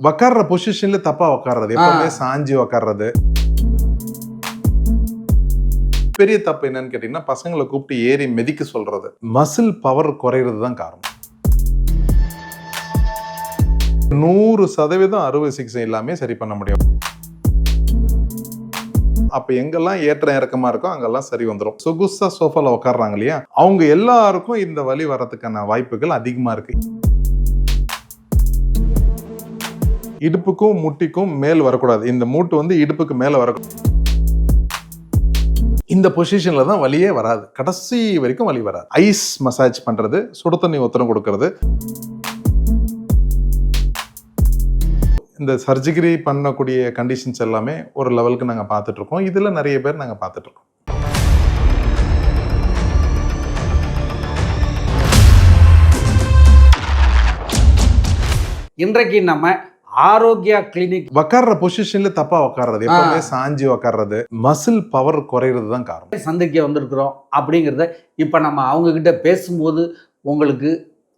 உக்காடுற பொசிஷன்ல தப்பா உக்காடுறது எப்பவுமே சாஞ்சி உக்காடுறது பெரிய தப்பு என்னன்னு கேட்டீங்கன்னா பசங்களை கூப்பிட்டு ஏறி மிதிக்க சொல்றது. மசில் பவர் குறையிறது தான் காரணம். நூறு சதவீதம் அறுவை சிகிச்சை எல்லாமே சரி பண்ண முடியும். அப்ப எங்கெல்லாம் ஏற்ற இறக்கமா இருக்கோ அங்கெல்லாம் சரி வந்துடும் சொகுசா சோஃபால உட்காடுறாங்க இல்லையா? அவங்க எல்லாருக்கும் இந்த வலி வர்றதுக்கான வாய்ப்புகள் அதிகமா இருக்கு. இடுப்புக்கும் முட்டிக்கும் மேல் வரக்கூடாது. இந்த மூட்டு வந்து இடுப்புக்கு மேலே வரக்கூடாது இந்த பொசிஷனில் தான் வலியே வராது. கடைசி வரைக்கும் வலி வராது. ஐஸ் மசாஜ் பண்ணுறது சுடு தண்ணி ஒத்தனம் கொடுக்கறது. இந்த சர்ஜிகரி பண்ணக்கூடிய கண்டிஷன்ஸ் எல்லாமே ஒரு லெவலுக்கு நாங்கள் பார்த்துட்ருக்கோம். இதில் நிறைய பேர் நாங்கள் பார்த்துட்ருக்கோம். இன்றைக்கு நம்ம ஆரோக்கியா கிளினிக் உக்காடுற பொசிஷன்ல தப்பா உக்காடுறது எப்பவுமே சாஞ்சி உக்காடுறது மசில் பவர் குறையிறது தான் காரணம். சந்திக்க வந்திருக்கிறோம் அப்படிங்கிறத இப்போ நம்ம அவங்க கிட்ட பேசும்போது உங்களுக்கு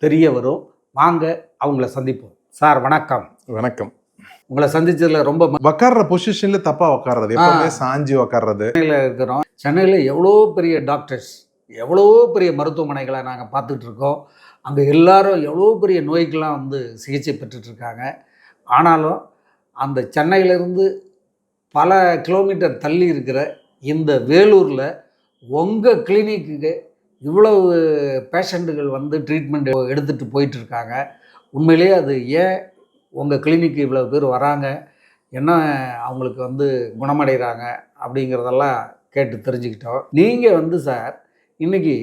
தெரிய வரும். வாங்க அவங்கள சந்திப்போம். சார் வணக்கம். வணக்கம். உங்களை சந்திச்சதுல ரொம்ப உக்காடுற பொசிஷன்ல தப்பா உக்காடுறது எப்பவுமே சாஞ்சி மகிழ்ச்சியா இருக்கிறோம். சென்னையில் எவ்வளோ பெரிய டாக்டர்ஸ் எவ்வளோ பெரிய மருத்துவமனைகளை நாங்கள் பார்த்துட்டு இருக்கோம். அங்கே எல்லாரும் எவ்வளோ பெரிய நோய்க்கெல்லாம் வந்து சிகிச்சை பெற்றுட்டு இருக்காங்க. ஆனாலும் அந்த சென்னையிலேருந்து பல கிலோமீட்டர் தள்ளி இருக்கிற இந்த வேலூரில் உங்கள் கிளினிக்கு இவ்வளவு பேஷண்ட்டுகள் வந்து ட்ரீட்மெண்ட் எடுத்துகிட்டு போயிட்டு இருக்காங்க உண்மையிலேயே அது ஏன் உங்கள் கிளினிக்கு இவ்வளோ பேர் வராங்க? என்ன அவங்களுக்கு வந்து குணமடைகிறாங்க அப்படிங்கிறதெல்லாம் கேட்டு தெரிஞ்சுக்கிட்டோம். நீங்கள் வந்து சார் இன்றைக்கி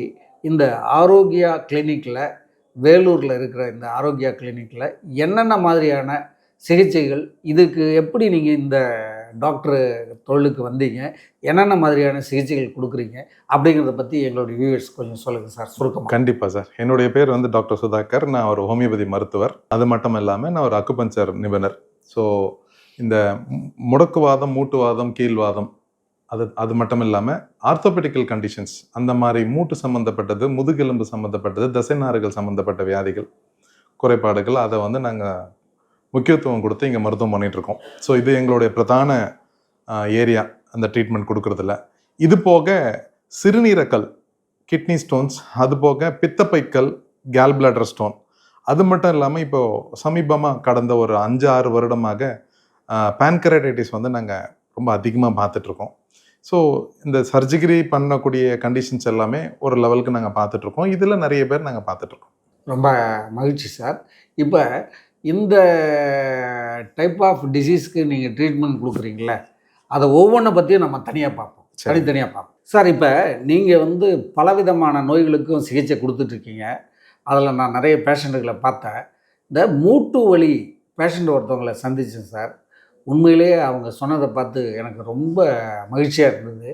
இந்த ஆரோக்கியா கிளினிக்கில் வேலூரில் இருக்கிற இந்த ஆரோக்கியா கிளினிக்கில் என்னென்ன மாதிரியான சிகிச்சைகள். இதுக்கு எப்படி நீங்கள் இந்த டாக்டர் தொழிலுக்கு வந்தீங்க? என்னென்ன மாதிரியான சிகிச்சைகள் கொடுக்குறீங்க? அப்படிங்கிறத பற்றி எங்களுடைய வியூவர்ஸ் கொஞ்சம் சொல்லுங்கள் சார் சுருக்கம். கண்டிப்பாக சார். என்னுடைய பேர் வந்து டாக்டர் சுதாகர். நான் ஒரு ஹோமியோபதி மருத்துவர். அது மட்டும் இல்லாமல் நான் ஒரு அக்குபஞ்சர் நிபுணர். ஸோ இந்த முடக்குவாதம் மூட்டுவாதம் கீழ்வாதம் அது அது மட்டும் இல்லாமல் ஆர்த்தோபெடிக்கல் கண்டிஷன்ஸ் அந்த மாதிரி மூட்டு சம்மந்தப்பட்டது முதுகெலும்பு சம்மந்தப்பட்டது தசைநாறுகள் சம்மந்தப்பட்ட வியாதிகள் குறைபாடுகள் அதை வந்து நாங்கள் முக்கியத்துவம் கொடுத்து இங்கே மருத்துவம் பண்ணிகிட்ருக்கோம் இருக்கோம் ஸோ இது எங்களுடைய பிரதான ஏரியா அந்த ட்ரீட்மெண்ட் கொடுக்குறதுல. இது போக சிறுநீரக்கல் கிட்னி ஸ்டோன்ஸ் அது போக பித்தப்பைக்கல் கேல் பிளாடர் ஸ்டோன் அது மட்டும் இல்லாமல் இப்போ சமீபமாக கடந்த ஒரு அஞ்சு ஆறு வருடமாக பேன்கரைடைட்டிஸ் வந்து நாங்கள் ரொம்ப அதிகமாக பார்த்துட்ருக்கோம் ஸோ இந்த சர்ஜிகரி பண்ணக்கூடிய கண்டிஷன்ஸ் எல்லாமே ஒரு லெவலுக்கு நாங்கள் பார்த்துட்ருக்கோம் இதில் நிறைய பேர் நாங்கள் பார்த்துட்ருக்கோம் ரொம்ப மகிழ்ச்சி சார். இப்போ இந்த டைப் ஆஃப் டிசீஸ்க்கு நீங்கள் ட்ரீட்மெண்ட் கொடுக்குறீங்களே அதை ஒவ்வொன்றை பற்றியும் நம்ம தனியாக பார்ப்போம். தனித்தனியாக பார்ப்போம். சார் இப்போ நீங்கள் வந்து பலவிதமான நோய்களுக்கும் சிகிச்சை கொடுத்துட்ருக்கீங்க. அதில் நான் நிறைய பேஷண்ட்டுகளை பார்த்தேன். இந்த மூட்டு வலி பேஷண்ட் ஒருத்தவங்களை சந்தித்தேன் சார். உண்மையிலேயே அவங்க சொன்னதை பார்த்து எனக்கு ரொம்ப மகிழ்ச்சியாக இருந்தது.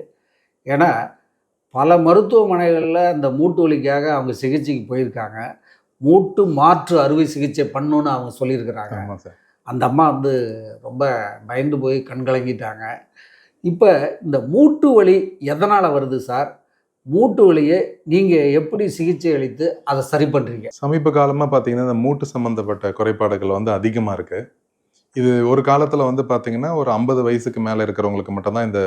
ஏன்னா பல மருத்துவமனைகளில் அந்த மூட்டு வலிக்காக அவங்க சிகிச்சைக்கு போயிருக்காங்க. மூட்டு மாற்று அறுவை சிகிச்சை பண்ணணுன்னு அவங்க சொல்லியிருக்கிறாங்க. அந்த அம்மா வந்து ரொம்ப பயந்து போய் கண் கலங்கிட்டாங்க. இப்போ இந்த மூட்டு வலி எதனால் வருது சார்? மூட்டு வலியை நீங்கள் எப்படி சிகிச்சை அளித்து அதை சரி பண்ணுறீங்க சமீப காலமாக பார்த்தீங்கன்னா இந்த மூட்டு சம்மந்தப்பட்ட குறைபாடுகள் வந்து அதிகமாக இருக்கு. இது ஒரு காலத்தில் வந்து பார்த்தீங்கன்னா ஒரு ஐம்பது வயசுக்கு மேலே இருக்கிறவங்களுக்கு மட்டும்தான் இந்த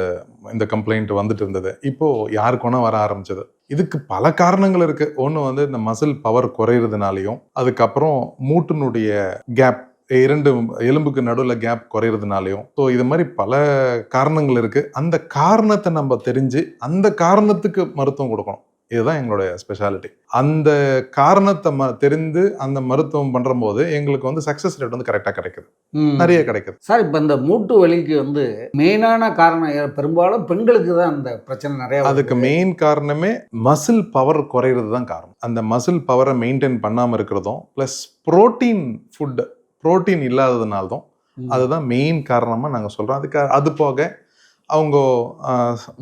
இந்த கம்ப்ளைண்ட் வந்துட்டு இருந்தது. இப்போ யாருக்கு வேணா வர ஆரம்பிச்சது. இதுக்கு பல காரணங்கள் இருக்கு. ஒன்று வந்து இந்த மசில் பவர் குறையிறதுனாலையும் அதுக்கப்புறம் மூட்டினுடைய கேப் இரண்டு எலும்புக்கு நடுவில் கேப் குறையிறதுனாலையும். ஸோ இது மாதிரி பல காரணங்கள் இருக்கு. அந்த காரணத்தை நம்ம தெரிஞ்சு அந்த காரணத்துக்கு மருத்துவம் கொடுக்கணும். இதுதான் எங்களுடைய ஸ்பெஷாலிட்டி அந்த காரணத்தை ம தெரிந்து அந்த மருத்துவம் பண்ணும்போது எங்களுக்கு வந்து சக்ஸஸ் ரேட் வந்து கரெக்டாக கிடைக்குது. நிறைய கிடைக்குது சார் இப்போ இந்த மூட்டு வலிக்கு வந்து மெயினான காரணம் பெரும்பாலும் பெண்களுக்கு தான் அந்த பிரச்சனை நிறைய. அதுக்கு மெயின் காரணமே மசில் பவர் குறையிறது தான் காரணம் அந்த மசில் பவரை மெயின்டைன் பண்ணாமல் இருக்கிறதும் ப்ளஸ் புரோட்டீன் ஃபுட் புரோட்டீன் இல்லாததுனால ம். அதுதான் மெயின் காரணமாக நாங்கள் சொல்கிறோம் அதுக்கு அது போக அவங்க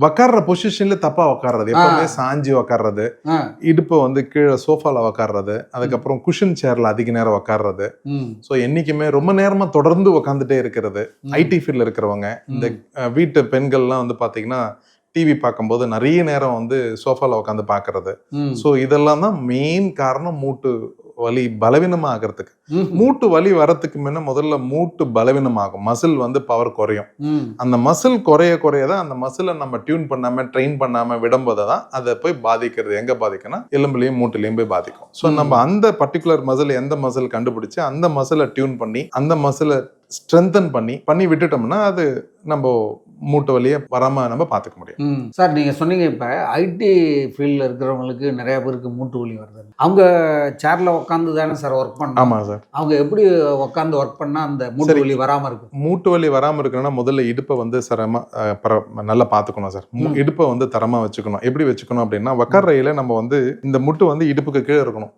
உக்காடுற பொசிஷன்ல தப்பா உக்காடுறது எப்பவுமே சாஞ்சி உக்காடுறது இடுப்பை வந்து கீழே சோஃபால உக்காடுறது அதுக்கப்புறம் குஷன் சேர்ல அதிக நேரம் உக்காடுறது ஸோ என்னைக்குமே ரொம்ப நேரமா தொடர்ந்து உக்காந்துட்டே இருக்கிறது. ஐடி ஃபீல்ட்ல இருக்கிறவங்க. இந்த வீட்டு பெண்கள்லாம் வந்து பாத்தீங்கன்னா டிவி பார்க்கும்போது நிறைய நேரம் வந்து சோஃபால உட்காந்து பார்க்கறது ம். ஸோ இதெல்லாம் தான் மெயின் காரணம் மூட்டு வலி பலவீனமாகறதுக்கு. மூட்டு வலி வரத்துக்கு முன்ன முதல்ல மூட்டு பலவீனமாகும் மசில் வந்து பவர் குறையும். அந்த மசில் குறைய குறைய தான் அந்த மசிலை நம்ம டியூன் பண்ணாம ட்ரெயின் பண்ணாம விடும்போது தான் அதை போய் பாதிக்கிறது எங்க பாதிக்கும்னா எலும்புலையும் மூட்டுலையும் போய் பாதிக்கும் ஸோ. நம்ம அந்த பர்டிகுலர் மசில் எந்த மசில் கண்டுபிடிச்சு அந்த மசிலை டியூன் பண்ணி அந்த மசிலை ஸ்ட்ரென்தன் பண்ணி பண்ணி விட்டுட்டோம்னா அது நம்ம மூட்டு வலியை வராம நம்ம பார்த்துக்க முடியும். சார் நீங்கள் சொன்னீங்க இப்போ ஐடி ஃபீல்டில் இருக்கிறவங்களுக்கு நிறைய பேருக்கு மூட்டு வலி வருது. அவங்க சேரில் உட்காந்து தானே சார் ஒர்க் பண்ணணும். ஆமா சார். அவங்க எப்படி உட்காந்து ஒர்க் பண்ணால் அந்த மூட்டு. வலி வராமல் இருக்கும்? மூட்டு வலி வராம இருக்கணும்னா முதல்ல இடுப்பை வந்து சரமா நல்லா பார்த்துக்கணும் சார். இடுப்பை வந்து தரமா வச்சுக்கணும். எப்படி வச்சுக்கணும் அப்படின்னா வக்கரையில நம்ம வந்து இந்த முட்டு வந்து இடுப்புக்கு கீழே இருக்கணும்.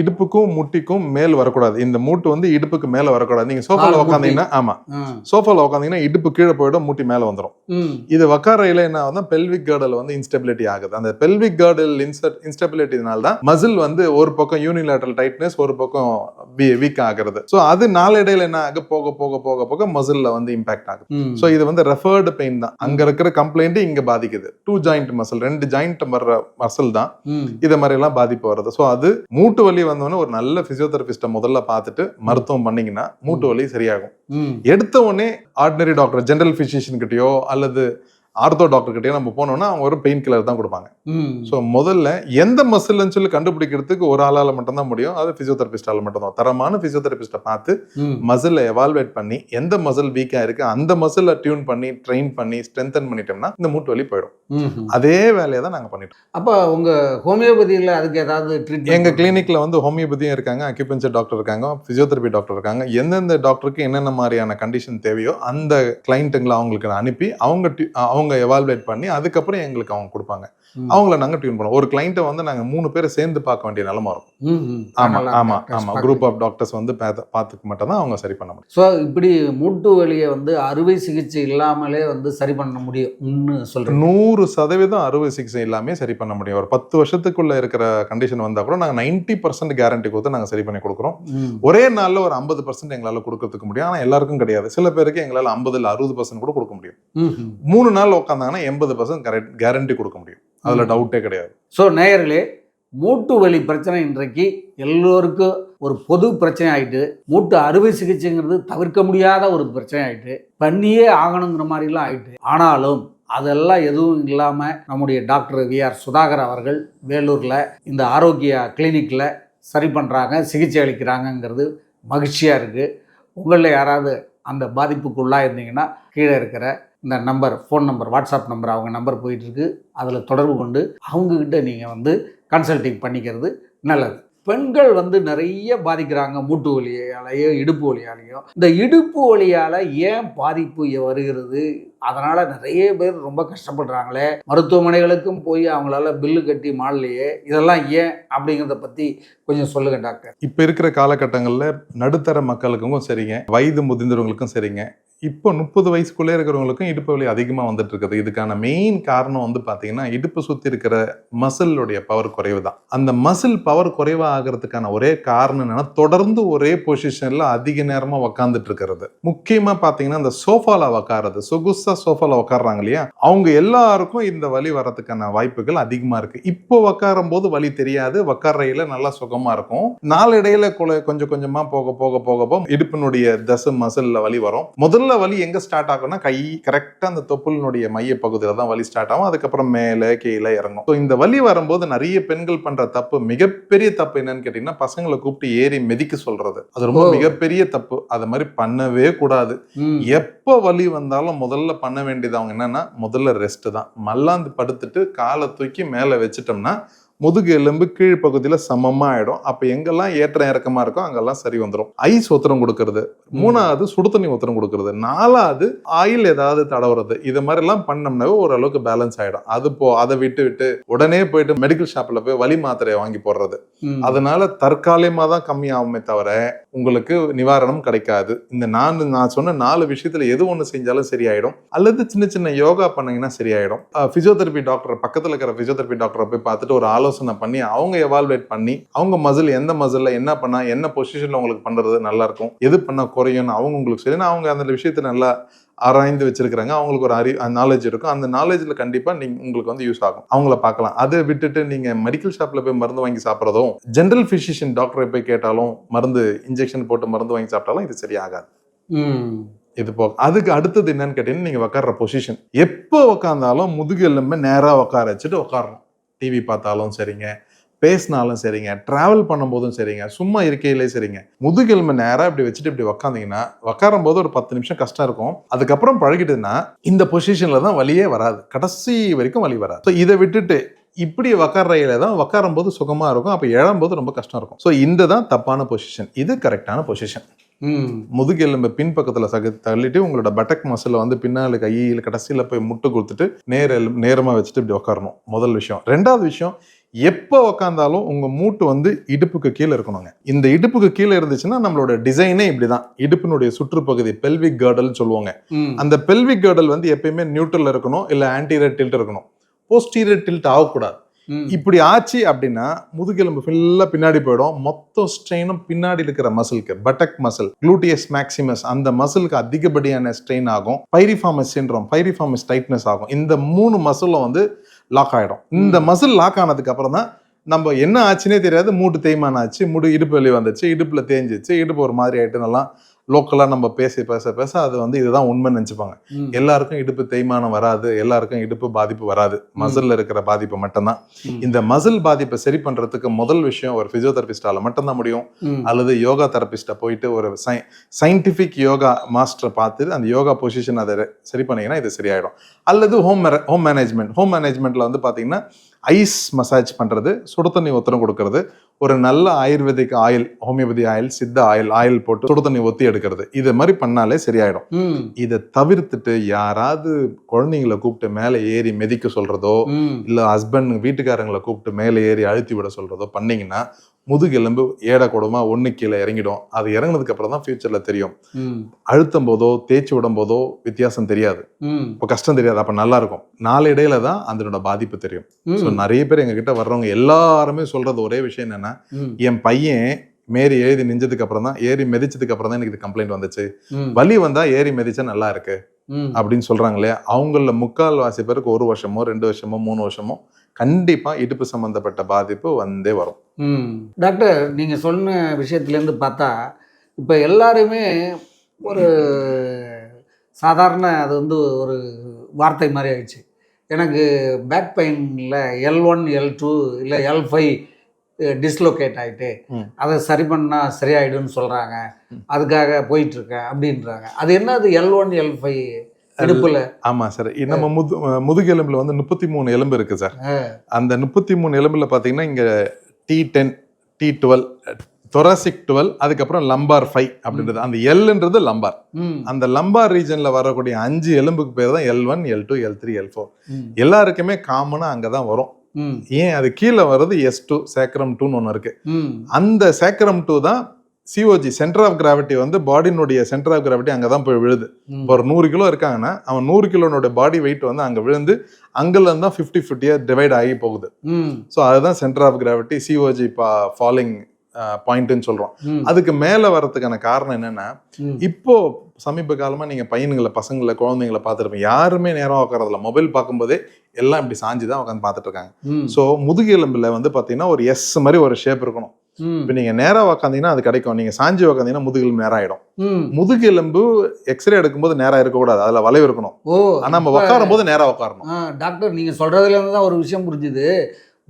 இடுப்புக்கும் முட்டிக்கும் மேல் வரக்கூடாது. இந்த மூட்டு வந்து இடுப்புக்கு மேல வரக்கூடாது. நீங்க முட்டி. உட்காந்தீங்கன்னா ஆமா. ம். சோஃபால உட்காந்தீங்கன்னா இடுப்பு கீழே போயிடும் மூட்டி மேல வந்துடும் ம். இது வக்காரையில என்ன ஆகுதுன்னா பெல்விக் கார்டில் வந்து இன்ஸ்டெபிலிட்டி ஆகுது. அந்த பெல்விக் கார்டில் இன்ஸ்டெபிலிட்டினால தான் மசில் வந்து ஒரு பக்கம் யூனிலேட்டரல் டைட்னஸ் ஒரு பக்கம் வீக் ஆகுறது. ஸோ அது நாளடைவில் என்ன ஆகு போக போக போக போக மசில்ல வந்து இம்பாக்ட் ஆகுது. ஸோ இது வந்து ரெஃபர்டு பெயின் தான். அங்க இருக்கிற கம்ப்ளைண்ட் இங்க பாதிக்குது. டூ ஜாயிண்ட் மசில் ரெண்டு ஜாயிண்ட் வர்ற மசில் தான் இதை மாதிரி எல்லாம் பாதிப்பு வருது. ஸோ அது மூட்டு வலி வந்தோடனே ஒரு நல்ல பிசியோதெரபிஸ்ட்டை முதல்ல பார்த்துட்டு மருத்துவம் பண்ணீங்கன்னா மூட்டு வலி சரியாகும். எடுத்த உடனே ஆர்டினரி டாக்டர் ஜெனரல் பிசிஷியன் கிட்டயோ அல்லது ஆர்த்தோ டாக்டர் கிட்டயோ நம்ம போனோம்னா அவங்க ஒரு பெயின் கில்லர் தான் கொடுப்பாங்க. ஸோ முதல்ல எந்த மசில்னு சொல்லி கண்டுபிடிக்கிறதுக்கு ஒரு ஆளால மட்டும்தான் முடியும். அது பிசியோதெரபிஸ்டால மட்டும்தான். தரமான பிசியோதெரபிஸ்ட்டை பார்த்து மசிலை எவால்வேட் பண்ணி எந்த மசில் வீக்கா இருக்கு அந்த மசிலை டியூன் பண்ணி ட்ரெயின் பண்ணி ஸ்ட்ரென்தன் பண்ணிட்டோம்னா இந்த மூட்டு வலி போயிடும். அதே வேலையை தான் நாங்க பண்ணிட்டு இருக்கோம். அப்போ உங்கள் ஹோமியோபதியில் அதுக்கு ஏதாவது ட்ரீட்மெண்ட் எங்க கிளினிக்ல வந்து ஹோமியோபதியும் இருக்காங்க அக்யூபஞ்சர் டாக்டர் இருக்காங்க பிசியோதெரபி டாக்டர் இருக்காங்க. எந்தெந்த டாக்டருக்கு என்னென்ன மாதிரியான கண்டிஷன் தேவையோ அந்த கிளைண்ட்டுங்களை அவங்களுக்கு அனுப்பி அவங்க tu- அவங்க எவால்வேட் பண்ணி அதுக்கப்புறம் எங்களுக்கு அவங்க கொடுப்பாங்க. அவங்கள நாங்க டியூன் பண்ணுவோம். ஒரு கிளைண்ட்டை வந்து நாங்க மூணு பேரை சேர்ந்து பார்க்க வேண்டிய நிலமா இருக்கும் ஆமா ஆமா ஆமா. குரூப் ஆஃப் டாக்டர்ஸ் வந்து பார்த்து- பார்த்துக்க மட்டும் தான் அவங்க சரி பண்ண முடியும். ஸோ இப்படி மூட்டு வலியை வந்து அறுவை சிகிச்சை இல்லாமலே வந்து சரி பண்ண முடியும்னு சொல்கிறேன் நூறு சதவீதம் அறுவை சிகிச்சை எல்லாமே சரி பண்ண முடியும். ஒரு பத்து வருஷத்துக்குள்ள இருக்கிற கண்டிஷன் வந்தா கூட நாங்க நைன்டி பர்சன்ட் கேரண்டி கொடுத்து நாங்க சரி பண்ணி கொடுக்குறோம். ஒரே நாள்ல ஒரு ஐம்பது பர்சன்ட் எங்களால கொடுக்கறதுக்கு முடியும். ஆனா எல்லாருக்கும் கிடையாது. சில பேருக்கு எங்களால ஐம்பதுல அறுபது பர்சன்ட் கூட கொடுக்க முடியும். மூணு நாள் உட்காந்தாங்கன்னா எண்பது பர்சன்ட் கேரண்டி கொடுக்க முடியும். அதில் டவுட்டே கிடையாது. ஸோ நேயர்களே மூட்டு வலி பிரச்சனை இன்றைக்கு எல்லோருக்கும் ஒரு பொது பிரச்சனை ஆயிட்டு மூட்டு அறுவை சிகிச்சைங்கிறது தவிர்க்க முடியாத ஒரு பிரச்சனை ஆயிட்டு பண்ணியே ஆகணுங்கிற மாதிரிலாம் ஆயிட்டு. ஆனாலும் அதெல்லாம் எதுவும் இல்லாமல் நம்முடைய டாக்டர் வி ஆர் சுதாகர் அவர்கள் வேலூரில் இந்த ஆரோக்கிய கிளினிக்கில் சரி பண்ணுறாங்க சிகிச்சை அளிக்கிறாங்கங்கிறது மகிழ்ச்சியாக இருக்குது உங்களில் யாராவது அந்த பாதிப்புக்குள்ளாக இருந்தீங்கன்னா கீழே இருக்கிற இந்த number phone number WhatsApp number அவங்க நம்பர் போயிட்டுருக்கு. அதில் தொடர்பு கொண்டு அவங்கக்கிட்ட நீங்கள் வந்து கன்சல்டிங் பண்ணிக்கிறது நல்லது. பெண்கள் வந்து நிறைய பாதிக்கிறாங்க மூட்டு வலியாலேயோ இடுப்பு வலியாலேயோ. இந்த இடுப்பு வலியால் ஏன் பாதிப்பு வருகிறது? அதனால் நிறைய பேர் ரொம்ப கஷ்டப்படுறாங்களே. மருத்துவமனைகளுக்கும் போய் அவங்களால பில்லு கட்டி மாடலையே. இதெல்லாம் ஏன் அப்படிங்கிறத பற்றி கொஞ்சம் சொல்லுங்க டாக்டர். இப்போ இருக்கிற காலகட்டங்களில் நடுத்தர மக்களுக்கும் சரிங்க வயது முதிர்ந்தவங்களுக்கும் சரிங்க. இப்போ முப்பது வயசுக்குள்ளே இருக்கிறவங்களுக்கும் இடுப்பு வலி அதிகமாக வந்துட்டு இருக்குது இதுக்கான மெயின் காரணம் வந்து பார்த்தீங்கன்னா இடுப்பு சுற்றி இருக்கிற மசிலுடைய பவர் குறைவு தான் அந்த மசில் பவர் குறைவாக ஆகிறதுக்கான ஒரே காரணம் என்னன்னா தொடர்ந்து ஒரே பொசிஷனில் அதிக நேரமாக உக்காந்துட்டு இருக்கிறது முக்கியமாக பார்த்தீங்கன்னா இந்த சோஃபாவில் உக்காறது சொகுசா சோஃபாவில் உட்காடுறாங்க இல்லையா? அவங்க எல்லாருக்கும் இந்த வலி வரதுக்கான வாய்ப்புகள் அதிகமாக இருக்குது இப்போ உக்காரும் போது வலி தெரியாது உக்காரையில நல்லா சுகமாக இருக்கும். நாளடையில் கொஞ்சம் கொஞ்சமாக போக போக போக போக இடுப்பினுடைய தசு மசிலில் வலி வரும். முதல்ல வலி எங்க ஸ்டார்ட் ஆகும்னா கை கரெக்டா அந்த தொப்புளினுடைய மைய பகுதியில தான் வலி ஸ்டார்ட் ஆகும். அதுக்கப்புறம் மேலே கீழே இறங்கும். ஸோ இந்த வலி வரும்போது நிறைய பெண்கள் பண்ற தப்பு மிகப்பெரிய தப்பு என்னன்னு கேட்டீங்கன்னா பசங்களை கூப்பிட்டு ஏறி மிதிக்க சொல்றது. அது ரொம்ப. மிகப்பெரிய தப்பு. அது மாதிரி பண்ணவே கூடாது. எப்போ வலி வந்தாலும் முதல்ல பண்ண வேண்டியது அவங்க என்னன்னா முதல்ல ரெஸ்ட் தான். மல்லாந்து படுத்துட்டு காலை தூக்கி மேலே வச்சுட்டோம்னா முதுகு எலும்பு கீழ்ப்பகுதியில சமமா ஆயிடும். அப்ப எங்கெல்லாம் ஏற்றம் இறக்கமா இருக்கோ அங்கெல்லாம் சரி வந்துடும் ஐஸ் ஒத்தரம் கொடுக்கறது. மூணாவது சுடு தண்ணி ஒத்தரம் கொடுக்கறது. நாலாவது ஆயில் ஏதாவது தடவுறது. இது மாதிரி எல்லாம் பண்ணோம்னாவே ஓரளவுக்கு பேலன்ஸ் ஆயிடும். அது போ அதை விட்டு விட்டு உடனே போயிட்டு மெடிக்கல் ஷாப்ல போய் வலி மாத்திரையை வாங்கி போடுறது. அதனால தற்காலிகமா தான் கம்மியாகுமே தவிர உங்களுக்கு நிவாரணம் கிடைக்காது. இந்த நான் நான் சொன்ன நாலு விஷயத்துல எது ஒண்ணு செஞ்சாலும் சரியாயிடும். அல்லது சின்ன சின்ன யோகா பண்ணீங்கன்னா சரியாயிடும். பிசியோதெரபி டாக்டர் பக்கத்துல இருக்கிற பிசியோதெரபி டாக்டரை போய் பார்த்துட்டு ஒரு ஆலோசனை பண்ணி அவங்க எவால்வேட் பண்ணி அவங்க மசில் எந்த மசில்ல என்ன பண்ணா என்ன பொசிஷன்ல உங்களுக்கு பண்றது நல்லா இருக்கும் எது பண்ணா குறையும்னு அவங்க உங்களுக்கு சரி அவங்க அந்த விஷயத்தை நல்லா ஆராய்ந்து வச்சிருக்கிறாங்க. அவங்களுக்கு ஒரு அறி நாலேஜ் இருக்கும். அந்த நாலேஜில் கண்டிப்பாக நீங்க உங்களுக்கு வந்து யூஸ் ஆகும். அவங்கள பார்க்கலாம். அதை விட்டுட்டு நீங்கள் மெடிக்கல் ஷாப்பில் போய் மருந்து வாங்கி சாப்பிட்றதும் ஜென்ரல் ஃபிசிஷியன் டாக்டரை போய் கேட்டாலும் மருந்து இன்ஜெக்ஷன் போட்டு மருந்து வாங்கி சாப்பிட்டாலும் இது சரியாகாது. இது போக அதுக்கு அடுத்தது என்னன்னு கேட்டீங்கன்னா நீங்கள் உட்கார்ற பொசிஷன் எப்போ உட்காந்தாலும் முதுகு எலும்பை நேராக உட்கார வச்சுட்டு உட்காரணும் டிவி பார்த்தாலும் சரிங்க பேசினாலும் சரிங்க ட்ராவல் பண்ணும்போதும் சரிங்க சும்மா இருக்கையிலே சரிங்க. முதுகெலும்பு நேராக இப்படி வச்சுட்டு இப்படி உக்காந்தீங்கன்னா உக்காரும் போது ஒரு பத்து நிமிஷம் கஷ்டம் இருக்கும். அதுக்கப்புறம் பழகிட்டுன்னா இந்த பொசிஷனில் தான் வழியே வராது. கடைசி வரைக்கும் வழி வராது. ஸோ இதை விட்டுட்டு இப்படி உக்காரையில தான் உக்காரும் போது சுகமாக இருக்கும். அப்போ எழும்போது ரொம்ப கஷ்டம் இருக்கும். ஸோ இந்த தான் தப்பான பொசிஷன் இது கரெக்டான பொசிஷன் முதுகெலும்பு பின்பக்கத்துல சக தள்ளிட்டு உங்களோட பட்டக் மசில வந்து பின்னால கையில் கடைசியில போய் முட்டு கொடுத்துட்டு நேர எலும்- நேரமா வச்சுட்டு இப்படி உட்காரணும் முதல் விஷயம். ரெண்டாவது விஷயம் எப்போ உக்காந்தாலும் உங்க மூட்டு வந்து இடுப்புக்கு கீழே இருக்கணுங்க. இந்த இடுப்புக்கு கீழே இருந்துச்சுன்னா நம்மளோட டிசைனே இப்படிதான். இடுப்பினுடைய சுற்றுப்பகுதி பெல்விக் கேர்டல்னு சொல்லுவாங்க. அந்த பெல்விக் கேர்டல் வந்து எப்பயுமே நியூட்ரல் இருக்கணும் இல்ல ஆன்டீரியர் டில்ட் இருக்கணும். போஸ்டீரியர் டில்ட் ஆகக்கூடாது. இப்படி ஆச்சு அப்படின்னா முதுகெலும்பு ஃபுல்லா பின்னாடி போயிடும். மொத்த ஸ்ட்ரெயினும் பின்னாடி இருக்கிற மசிலுக்கு பட்டக் மசில் குளூட்டியஸ் மேக்சிமஸ் அந்த மசிலுக்கு அதிகப்படியான ஸ்ட்ரெயின் ஆகும். பைரிஃபார்மஸ் சின்ரோம் பைரிஃபார்மஸ் டைட்னஸ் ஆகும். இந்த மூணு மசிலும் வந்து லாக் ஆயிடும். இந்த மசில் லாக் ஆனதுக்கு அப்புறம் தான் நம்ம என்ன ஆச்சுன்னே தெரியாது. மூட்டு தேய்மானம் ஆச்சு முடு இடுப்பு வலி வந்துச்சு இடுப்புல தேஞ்சிச்சு இடுப்பு ஒரு மாதிரி ஆயிட்டு நல்லா லோக்கலா நம்ம பேசி பேச பேச அது வந்து இதுதான் உண்மை நினைச்சுப்பாங்க. எல்லாருக்கும் இடுப்பு தேய்மானம் வராது எல்லாருக்கும் இடுப்பு பாதிப்பு வராது. மசில்ல இருக்கிற பாதிப்பு மட்டும்தான். இந்த மசில் பாதிப்பை சரி பண்றதுக்கு முதல் விஷயம் ஒரு பிசியோதெரபிஸ்டால மட்டும்தான் முடியும். அல்லது யோகா தெரபிஸ்ட போயிட்டு ஒரு சயின்டிபிக் யோகா மாஸ்டரை பார்த்து அந்த யோகா பொசிஷன் அதை சரி பண்ணீங்கன்னா இது சரியாயிடும். அல்லது ஹோம் ஹோம் மேனேஜ்மெண்ட் ஹோம் மேனேஜ்மெண்ட்ல வந்து பாத்தீங்கன்னா ஐஸ் மசாஜ் பண்றது சுடு தண்ணி ஒத்தனம் கொடுக்கறது ஒரு நல்ல Ayurvedic oil homeopathy oil Siddha oil oil போட்டு சுடு தண்ணி ஒத்தி எடுக்கிறது. இது மாதிரி பண்ணாலே சரியாயிடும். இதை தவிர்த்துட்டு யாராவது குழந்தைங்களை கூப்பிட்டு மேலே ஏறி மிதிக்க சொல்றதோ ம். இல்ல ஹஸ்பண்ட் வீட்டுக்காரங்களை கூப்பிட்டு மேலே ஏறி அழுத்தி விட சொல்றதோ பண்ணீங்கன்னா முதுகெலும்பு ஏட கூடமா ஒண்ணு கீழே இறங்கிடும். அது இறங்குனதுக்கு அப்புறம் தான் ஃபியூச்சர்ல தெரியும். அழுத்தும் போதோ தேய்ச்சி விடும் போதோ வித்தியாசம் தெரியாது. இப்போ கஷ்டம் தெரியாது. அப்ப நல்லா இருக்கும். நாளடையில தான் அதனோட பாதிப்பு தெரியும். ஸோ நிறைய பேர் எங்க கிட்ட வர்றவங்க எல்லாருமே சொல்றது ஒரே விஷயம் என்னன்னா என் பையன் மேரி எழுதி நெஞ்சதுக்கு அப்புறம் தான் ஏறி மிதிச்சதுக்கு அப்புறம் தான் எனக்கு இது கம்ப்ளைண்ட் வந்துச்சு. வலி வந்தா ஏறி மிதிச்சா நல்லா இருக்கு. அப்படின்னு சொல்றாங்களே அவங்கள முக்கால் வாசி பேருக்கு ஒரு வருஷமோ ரெண்டு வருஷமோ மூணு வருஷமோ கண்டிப்பா இடுப்பு சம்பந்தப்பட்ட பாதிப்பு வந்தே வரும். ம். டாக்டர் நீங்கள் சொன்ன விஷயத்துலேருந்து பார்த்தா இப்போ எல்லாருமே ஒரு சாதாரண அது வந்து ஒரு வார்த்தை மாதிரி ஆயிடுச்சு. எனக்கு பேக் பெயினில் எல் ஒன் எல் டூ இல்லை எல் ஃபைவ் டிஸ்லோகேட் ஆகிட்டு. அதை சரி பண்ணால் சரியாயிடும்னு சொல்கிறாங்க. அதுக்காக போயிட்டுருக்கேன் அப்படின்றாங்க. அது என்ன அது எல் ஒன் எல் ஃபைவ் இடுப்பில். ஆமா சார் நம்ம முது முதுகெலும்புல வந்து முப்பத்தி மூணு எலும்பு இருக்கு சார் அந்த முப்பத்தி மூணு எலும்புல பாத்தீங்கன்னா இங்க T ten T twelve thoracic twelve அதுக்கப்புறம் லம்பார் ஃபைவ் அப்படின்றது. அந்த எல்ன்றது லம்பார் அந்த லம்பார் ரீஜன்ல வரக்கூடிய அஞ்சு எலும்புக்கு பேர் தான் L one L two L three L four எல்லாருக்குமே காமனா அங்கதான் வரும். ம். ஏன்? அது கீழே வர்றது எஸ் டூ சேக்ரம் டூன்னு ஒன்று இருக்கு. அந்த சேக்ரம் டூ தான் சிஓஜி சென்டர் ஆஃப் கிராவிட்டி வந்து பாடினுடைய சென்டர் ஆஃப் கிராவிட்டி அங்கே தான் போய் விழுது. இப்போ ஒரு நூறு கிலோ இருக்காங்கன்னா அவன் நூறு கிலோனோட பாடி வெயிட் வந்து அங்கே விழுந்து அங்கேருந்து தான் ஃபிஃப்டி ஃபிஃப்டியாக டிவைட் ஆகி போகுது. ஸோ அதுதான் சென்டர் ஆஃப் கிராவிட்டி சிஓஜி பா ஃபாலிங் பாயிண்ட்னு சொல்கிறோம் அதுக்கு மேலே வரதுக்கான காரணம் என்னன்னா இப்போ சமீப காலமாக நீங்கள் பையனுங்களை பசங்களை குழந்தைங்களை பார்த்துருப்பீங்க. யாருமே நேரம் உட்காரதில்ல மொபைல் பார்க்கும்போதே எல்லாம் இப்படி சாஞ்சு தான் உட்காந்து பார்த்துட்டு இருக்காங்க. ஸோ முதுகெலும்புல வந்து பார்த்தீங்கன்னா ஒரு எஸ் மாதிரி ஒரு ஷேப் இருக்கணும். இப்போ நீங்கள் நேராக உக்காந்தீங்கன்னா அது கிடைக்கும். நீங்கள் சாஞ்சி உக்காந்தீங்கன்னா முதுகெலும்பு நேரம் ஆயிடும் ம். முதுகெலும்பு எக்ஸ்ரே எடுக்கும்போது நேரா இருக்கக்கூடாது. அதில் வளைவு இருக்கணும். ஓ ஆனா நம்ம உட்காரும் போது நேரா உட்காரணும் டாக்டர் நீங்கள் சொல்கிறதுலேருந்து தான் ஒரு விஷயம் புரிஞ்சுது.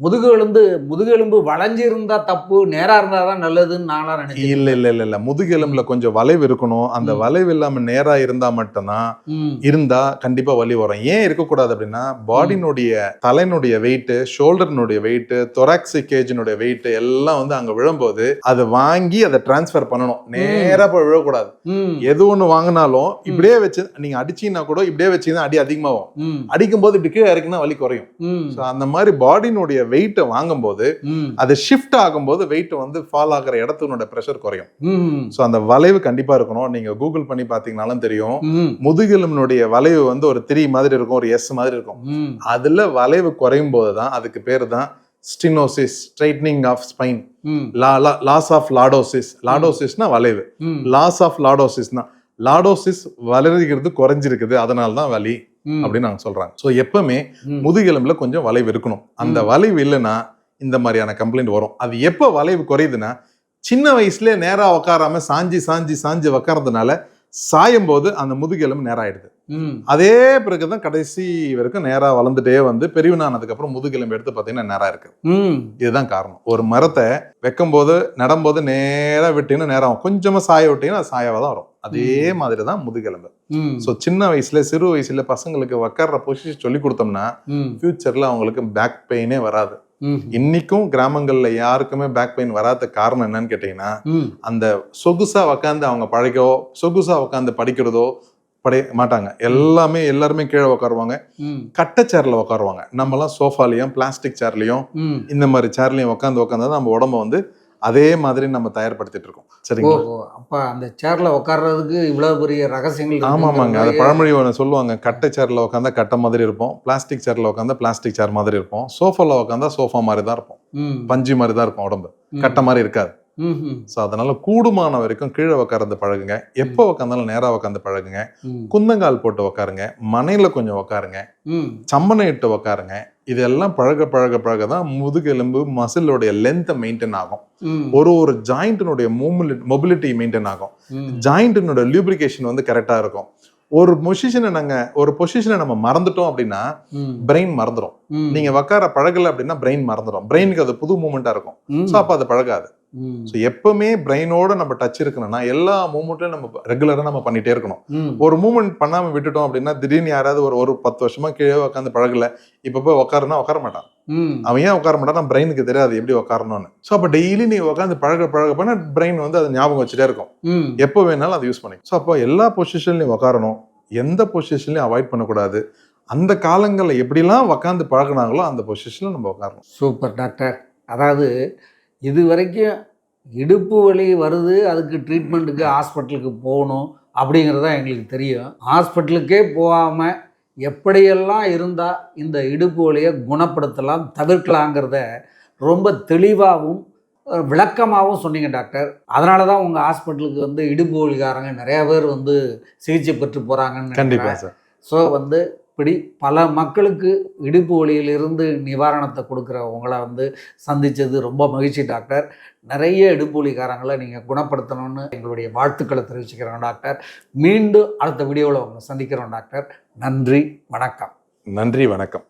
முதுகெலும்பு வளைஞ்சு இருந்தா தப்பு நேரா இருந்தா தான் நல்லதுன்னு நானா நினைச்சேன். இல்ல இல்ல இல்ல இல்ல. முதுகெலும்புல கொஞ்சம் வளைவு இருக்கணும். அந்த. வளைவு இல்லாம நேரா இருந்தா மட்டும்தான் ம். இருந்தா கண்டிப்பா வலி வரும். ஏன் இருக்கக்கூடாது அப்படின்னா பாடினுடைய தலைனுடைய வெயிட் ஷோல்டர்னுடைய வெயிட் தொராக்சிக் கேஜினுடைய வெயிட் எல்லாம் வந்து அங்க விழும்போது அதை வாங்கி அதை டிரான்ஸ்ஃபர் பண்ணணும். நேரா போய் விழக்கூடாது. எது ஒண்ணு வாங்கினாலும் இப்படியே வச்சு நீங்க அடிச்சீங்கன்னா கூட இப்படியே வச்சீங்கன்னா அடி அதிகமாகும். ம். அடிக்கும் போது இப்படி கீழே இறக்குனா வலி குறையும். ஸோ அந்த மாதிரி பாடினுடைய வெயிட்டை வாங்கும்போது அது ஷிஃப்ட் ஆகும்போது வெயிட் வந்து ஃபால் ஆகிற இடத்துனோட ப்ரெஷர் குறையும். ஸோ அந்த வளைவு கண்டிப்பா இருக்கணும். நீங்க கூகுள் பண்ணி பார்த்தீங்கனாலும் தெரியும். முதுகெலும்பினுடைய வளைவு வந்து ஒரு த்ரீ மாதிரி இருக்கும் ஒரு எஸ் மாதிரி இருக்கும். அதுல வளைவு குறையும் போது தான் அதுக்கு பேர் தான் stenosis straightening of spine loss of lordosis லாடோசிஸ்னா வளைவு. லாஸ் ஆஃப் லாடோசிஸ்னா லாடோசிஸ் வளர்கிறது குறைஞ்சிருக்குது அதனால தான் வலி. அப்படின்னு நாங்க சொல்றாங்க. ஸோ எப்பவுமே முதுகெலும்புல கொஞ்சம் வளைவு இருக்கணும். அந்த. வளைவு இல்லைன்னா இந்த மாதிரியான கம்ப்ளைண்ட் வரும். அது எப்போ வளைவு குறையுதுன்னா சின்ன வயசுலயே நேரா உட்காராம சாஞ்சி சாஞ்சி சாஞ்சி உட்கார்றதுனால சாயும் போது அந்த முதுகெலும்பு நேரம் ஆயிடுது அதே பிறகுதான் கடைசி வரைக்கும் நேரா வளர்ந்துட்டே வந்து பெரியவனானதுக்கு அப்புறம் முதுகெலும்பு எடுத்து பார்த்தீங்கன்னா நேரா இருக்கு. இதுதான் காரணம். ஒரு மரத்தை வைக்கும்போது நடும்போது நேரா விட்டீங்கன்னா நேரம். கொஞ்சமா சாய விட்டீங்கன்னா அது சாயாவா தான் வரும். அதே மாதிரி தான் முதுகெலும்பு. ஸோ சின்ன வயசுல சிறு வயசுல பசங்களுக்கு உட்கார்ற பொசிஷன் சொல்லி கொடுத்தோம்னா ஃபியூச்சர்ல அவங்களுக்கு பேக் பெயினே வராது. இன்னைக்கும் கிராமங்கள்ல யாருக்குமே பேக் பெயின் வராத காரணம் என்னன்னு கேட்டீங்கன்னா அந்த சொகுசா உட்காந்து அவங்க பழைக்கோ சொகுசா உட்காந்து படிக்கிறதோ படைய மாட்டாங்க. எல்லாமே எல்லாருமே கீழே உட்காருவாங்க கட்டை சேர்ல உட்காருவாங்க நம்மலாம் சோஃபாலையும் பிளாஸ்டிக் சேர்லயும். இந்த மாதிரி சேர்லயும் உட்காந்து உட்காந்து நம்ம உடம்ப வந்து அதே மாதிரி நம்ம தயார்படுத்திட்டு இருக்கோம். சரிங்களா? அப்ப அந்த சேர்ல உட்கார்றதுக்கு இவ்வளவு பெரிய ரகசியங்கள் ஆமா ஆமாங்க அது பழமொழி ஒன்று சொல்லுவாங்க கட்டை சேர்ல உட்காந்தா கட்டை மாதிரி இருப்போம் பிளாஸ்டிக் சேர்ல உட்காந்தா பிளாஸ்டிக் சேர் மாதிரி இருப்போம் சோஃபால உட்காந்தா சோஃபா மாதிரி தான் இருப்போம். பஞ்சு மாதிரி தான் இருக்கும் உடம்பு. கட்டை மாதிரி இருக்காது. ஸோ அதனால கூடுமான வரைக்கும் கீழே உட்கார்ந்து பழகுங்க எப்போ உட்காந்தாலும் நேரா உட்காந்து பழகுங்க குந்தங்கால் போட்டு உட்காருங்க மனையில கொஞ்சம் உட்காருங்க சம்மனை இட்டு உட்காருங்க இதெல்லாம் பழக பழக பழக தான் முதுகெலும்பு மசிலோடைய லென்த்தை மெயின்டைன் ஆகும். ஒரு ஒரு ஜாயிண்டினுடைய மொபிலிட்டி மெயின்டைன் ஆகும். ஜாயிண்டினோட லியூப்ரிகேஷன் வந்து கரெக்டா இருக்கும். ஒரு பொசிஷனை நாங்க ஒரு பொசிஷனை நம்ம மறந்துட்டோம் அப்படின்னா பிரெயின் மறந்துடும் நீங்க உட்கார பழகல அப்படின்னா பிரெயின் மறந்துடும் பிரெயினுக்கு அது புது மூமெண்டா இருக்கும். ஸோ அப்போ அது பழகாது. ஸோ எப்பவுமே பிரெயினோட நம்ம டச் இருக்கணும்னா எல்லா மூமெண்ட்லையும் நம்ம ரெகுலரா நம்ம பண்ணிட்டே இருக்கணும். ஒரு மூமெண்ட் பண்ணாம விட்டுட்டோம் அப்படின்னா திடீர்னு யாராவது ஒரு ஒரு பத்து வருஷமா கீழே உட்காந்து பழகல இப்ப போய் உட்காருனா உட்கார மாட்டான். அவன் ஏன் உட்கார மாட்டான்? பிரெயினுக்கு தெரியாது எப்படி உட்காரணும்னு ஸோ அப்போ டெய்லி நீ உட்காந்து பழக பழக பண்ண பிரெயின் வந்து அது ஞாபகம் வச்சுட்டே இருக்கும். எப்போ வேணாலும் அதை யூஸ் பண்ணி ஸோ அப்போ எல்லா பொசிஷன்லையும் உட்காரணும் எந்த பொசிஷன்லையும் அவாய்ட் பண்ணக்கூடாது. அந்த காலங்களில் எப்படிலாம் உட்காந்து பழகுனாங்களோ அந்த பொசிஷனில் நம்ம உட்காரணும் சூப்பர் டாக்டர் அதாவது இது வரைக்கும் இடுப்பு வலி வருது அதுக்கு ட்ரீட்மெண்ட்டுக்கு ஹாஸ்பிட்டலுக்கு போகணும் அப்படிங்கிறது தான் எங்களுக்கு தெரியும். ஹாஸ்பிட்டலுக்கே போகாமல் எப்படியெல்லாம் இருந்தால் இந்த இடுப்பு வலியை குணப்படுத்தலாம் தவிர்க்கலாங்கிறத ரொம்ப தெளிவாகவும் விளக்கமாகவும் சொன்னீங்க டாக்டர். அதனால தான் உங்கள் ஹாஸ்பிட்டலுக்கு வந்து இடுப்பு வலிக்காரங்க நிறையா பேர் வந்து சிகிச்சை பெற்று போகிறாங்கன்னு கண்டிப்பா சார். ஸோ வந்து இப்படி பல மக்களுக்கு இடுப்பு வலியிலிருந்து நிவாரணத்தை கொடுக்குற உங்களை வந்து சந்தித்தது ரொம்ப மகிழ்ச்சி டாக்டர். நிறைய இடுப்பு வலிக்காரங்களை நீங்கள் குணப்படுத்தணும்னு எங்களுடைய வாழ்த்துக்களை தெரிவிச்சுக்கிறோம் டாக்டர். மீண்டும் அடுத்த வீடியோவில் உங்களை சந்திக்கிறோம் டாக்டர். நன்றி வணக்கம். நன்றி வணக்கம்.